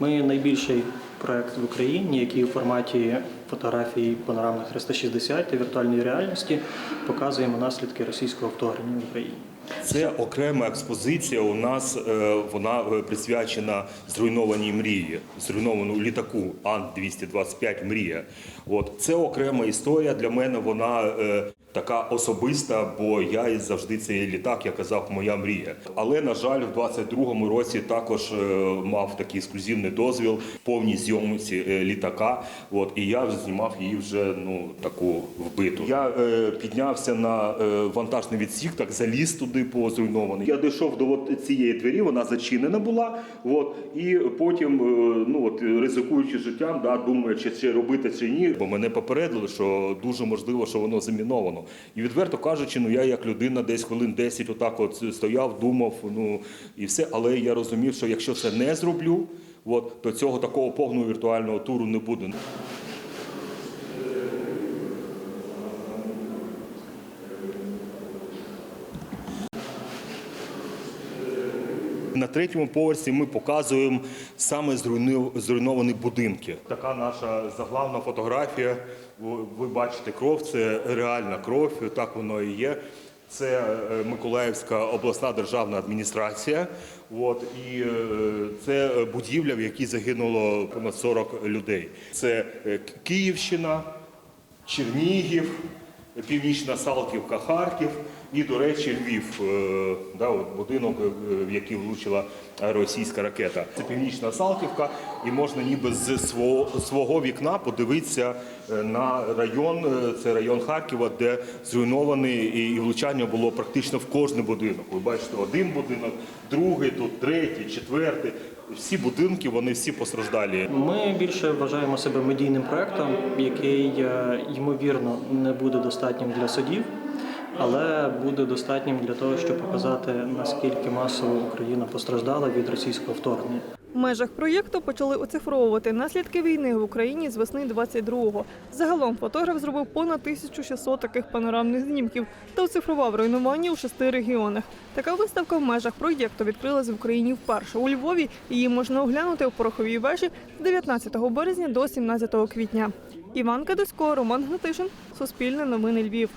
Ми найбільший проект в Україні, який у форматі фотографій панорамних 360 та віртуальної реальності показуємо наслідки російського вторгнення в Україні. Це окрема експозиція. У нас е, вона е, присвячена зруйнованій мрії, зруйнованому літаку Ан-225 Мрія. От це окрема історія для мене. Вона е, така особиста, бо я і завжди цей літак, я казав, моя мрія. Але на жаль, в 22-му році також мав такий ексклюзивний дозвіл повній зйомці е, літака. От і я знімав її вже ну таку вбиту. Я е, піднявся на е, вантажний відсік, так заліз туди по зруйнований. Я дійшов до от цієї двері, вона зачинена була. От і потім, е, ну от ризикуючи життям, да, думаю, чи, чи робити чи ні, бо мене попередили, що дуже можливо, що воно заміновано. І відверто кажучи, ну я як людина десь хвилин 10 отак от стояв, думав, ну і все. Але я розумів, що якщо це не зроблю, от, то цього такого повного віртуального туру не буде. На третьому поверсі ми показуємо саме зруйновані будинки. Така наша заглавна фотографія. Ви- Ви бачите кров, це реальна кров, так воно і є. Це е, Миколаївська обласна державна адміністрація. От, і е, це будівля, в якій загинуло понад 40 людей. Це е, Київщина, Чернігів, Північна Салтівка, Харків і, до речі, Львів, е, да, от будинок, е, в який влучила російська ракета. Це Північна Салтівка, і можна ніби з свого, свого вікна подивитися е, на район, це район Харкова, де зруйнований і влучання було практично в кожний будинок. Ви бачите, один будинок, другий, тут третій, четвертий. Всі будинки, вони всі постраждалі. Ми більше вважаємо себе медійним проектом, який ймовірно не буде достатнім для судів, але буде достатнім для того, щоб показати наскільки масово Україна постраждала від російського вторгнення. В межах проєкту почали оцифровувати наслідки війни в Україні з весни 22-го. Загалом фотограф зробив понад 1600 таких панорамних знімків та оцифрував руйнування у шести регіонах. Така виставка в межах проєкту відкрилась в Україні вперше у Львові. Її можна оглянути у пороховій вежі з 19 березня до 17 квітня. Іван Кадусько, Роман Гнатишин, Суспільне новини Львів.